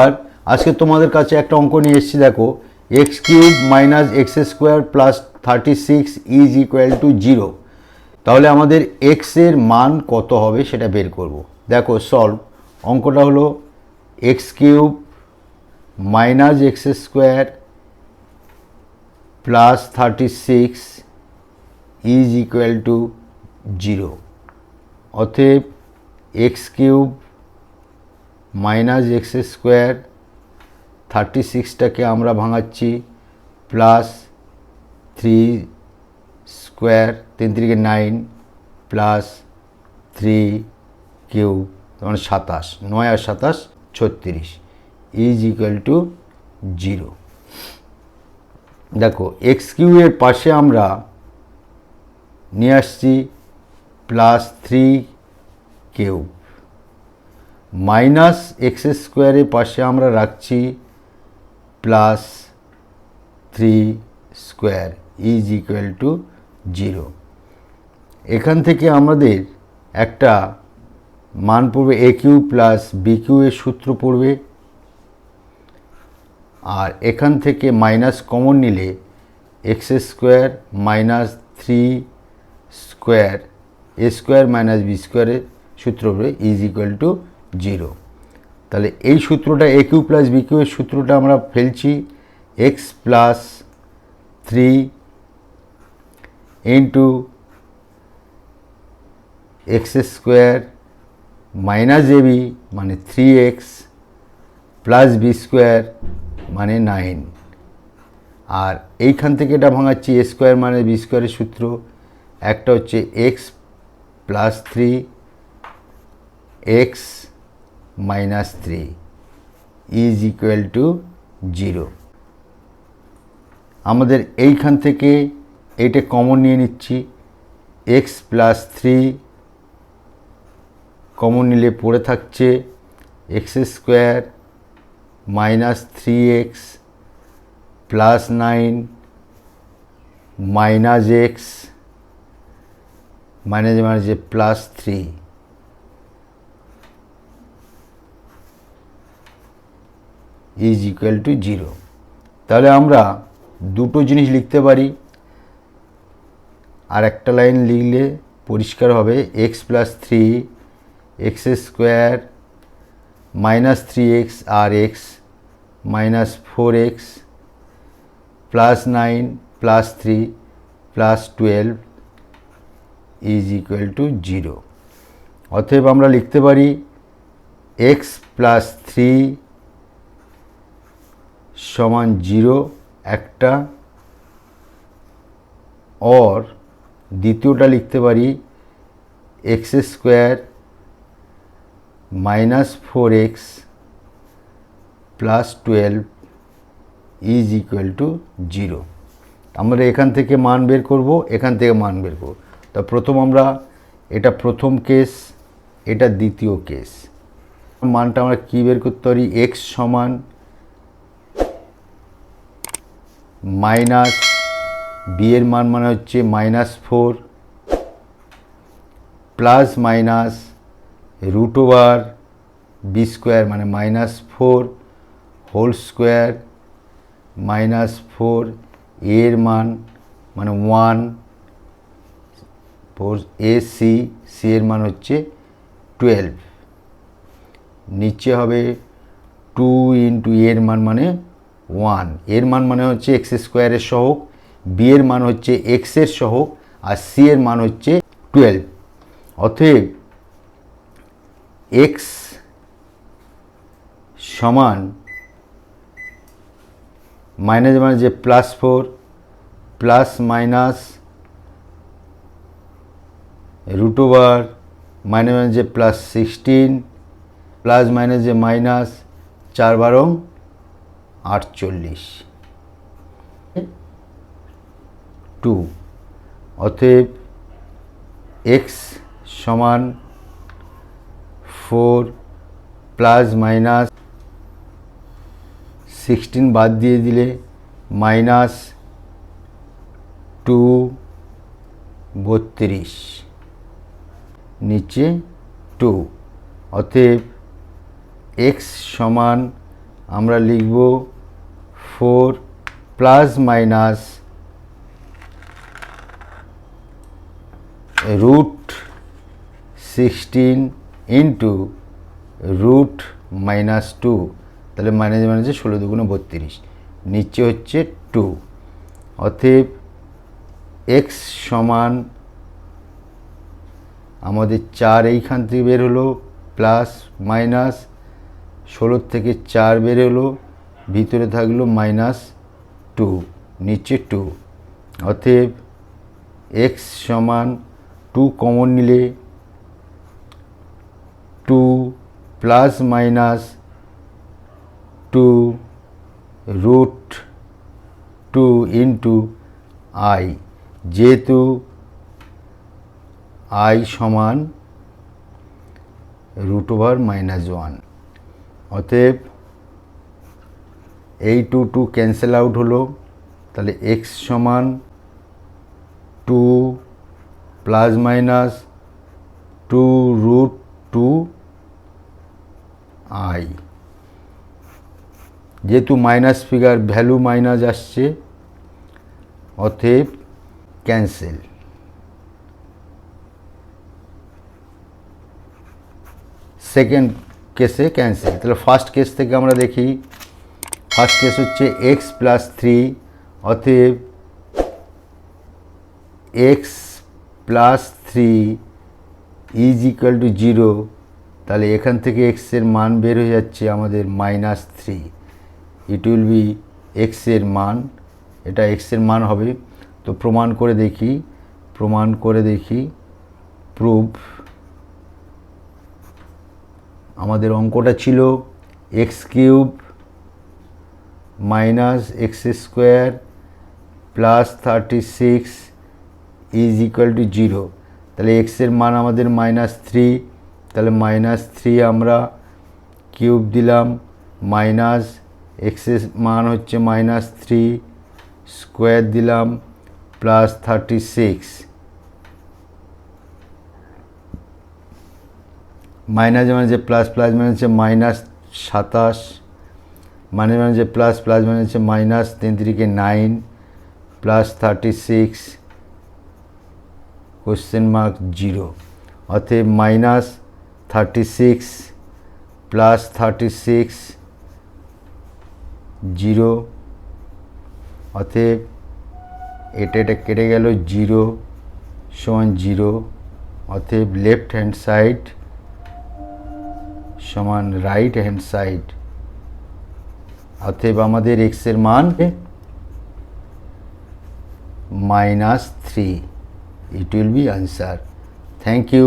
আর আজকে তোমাদের কাছে একটা অঙ্ক নিয়ে এসেছি, দেখো x cube minus x square plus thirty six is equal to zero. তাহলে আমাদের এক্সের মান কত হবে সেটা বের করব। দেখো, সলভ, অঙ্কটা হলো x cube minus x square plus thirty six is equal to zero. অতএব x cube minus x square thirty সিক্সটাকে আমরা ভাঙাচ্ছি প্লাস থ্রি স্কোয়ার তিন তিরিকে নাইন প্লাস থ্রি কিউব মানে সাতাশ, নয় আর সাতাশ ছত্রিশ ইজ ইকুয়াল টু জিরো দেখো এক্স কিউবের পাশে আমরা নিয়ে আসছি plus three cube minus x স্কোয়ারের পাশে আমরা রাখছি plus three square is equal to zero. এখান থেকে আমাদের একটা মান পড়বে a cube plus b cube এর সূত্র পড়বে। আর এখান থেকে মাইনাস কমন নিলে x square minus three square, a square minus b স্কোয়ারের সূত্র হবে ইজ ইকুয়াল টু জিরো। তাহলে এই সূত্রটা a cube plus b cube এর সূত্রটা আমরা ফেলছি x plus three into x square minus a b মানে three x plus b square মানে নাইন আর এইখান থেকে এটা ভাঙাচ্ছি এ স্কোয়ার মানে বি স্কোয়ারের সূত্র। একটা হচ্ছে x plus three x minus three is equal to zero আমাদের এইখান থেকে এইটা কমন নিয়ে নিচ্ছি। এক্স প্লাস থ্রি কমন নিলে পড়ে থাকছে x square minus three x plus nine minus x minus minus plus three is equal to zero তাহলে আমরা দুটো জিনিস লিখতে পারি। আর একটা লাইন লিখলে পরিষ্কার হবে x plus three x square minus three x R x minus four x plus nine plus three plus twelve is equal to zero অতএব আমরা লিখতে পারি এক্স প্লাস থ্রি সমান জিরো একটা অর দ্বিতীয়টা লিখতে পারি x square minus four x plus twelve is equal to zero আমরা এখান থেকে মান বের করব, এখান থেকে মান বের করব। তা প্রথম আমরা এটা প্রথম কেস এটা দ্বিতীয় কেস মানটা আমরা কী বের করতে পারি? এক্স সমান মাইনাস বি এর মান মানে হচ্ছে minus four plus minus root over b square মানে minus four whole square minus four এর মান মানে one four a c c এর মান হচ্ছে টুয়েলভ। নিচে হবে টু ইন্টু এর মান মানে ওয়ান। এর মান মানে হচ্ছে এক্স স্কোয়ারের সহক বি এর মান হচ্ছে এক্সের সহক আর সি এর মান হচ্ছে টুয়েলভ। অতএব এক্স সমান মাইনাস মানে যে plus four, plus minus root over minus মানে যে প্লাস সিক্সটিন, প্লাস মাইনাস যে মাইনাস চার বারো। আটচল্লিশ। টু। অতএব এক্স সমান ফোর প্লাস মাইনাস সিক্সটিন বাদ দিয়ে দিলে মাইনাস টু বত্রিশ। নিচে টু অতএব এক্স সমান আমরা লিখব four plus minus root sixteen into root minus two তাহলে মাইনাস মাইনাসে ষোলো দুগুণে বত্রিশ, নিচে হচ্ছে টু অতএব এক্স সমান আমাদের চার এইখান থেকে বের হলো প্লাস মাইনাস ষোলোর থেকে চার বের হলো ভিতরে থাকল মাইনাস টু নিচে টু অতএব এক্স সমান টু কমন নিলে two plus minus two root two into i যেহেতু আই সমান রুট ওভার মাইনাস ওয়ান অতএব এই টু টু ক্যান্সেল আউট হলো, তাহলে এক্স সমান two plus minus two root two i যেহেতু মাইনাস ফিগার ভ্যালু মাইনাস আসছে, অতএব ক্যান্সেল সেকেন্ড কেসে ক্যান্সেল তাহলে ফার্স্ট কেস থেকে আমরা দেখি ফার্স্ট কেস হচ্ছে এক্স প্লাস থ্রি, অতএব x plus three is equal to zero, তাহলে এখান থেকে এক্সের মান বের হয়ে যাচ্ছে আমাদের minus three. It will be এক্সের মান, এটা এক্সের মান হবে। তো প্রমাণ করে দেখি, প্রমাণ করে দেখি প্রুফ আমাদের অঙ্কটা ছিল x cube minus x square plus thirty six is equal to zero তাহলে এক্সের মান আমাদের মাইনাস থ্রি তাহলে মাইনাস থ্রি আমরা কিউব দিলাম মাইনাস এক্সের মান হচ্ছে মাইনাস থ্রি স্কোয়ার দিলাম প্লাস থার্টি সিক্স মাইনাস মানে যে প্লাস প্লাস মানে হচ্ছে মাইনাস সাতাশ মানে মানে যে প্লাস প্লাস মানে হচ্ছে মাইনাস তিন তিরিকে nine plus thirty six question mark zero অতএব minus thirty six plus thirty six zero অতএব এটা এটা কেটে গেল জিরো সমান জিরো অতএব লেফট হ্যান্ড সাইড সমান রাইট হ্যান্ড সাইড অতএব আমাদের এক্সের মান minus three it will be answer thank you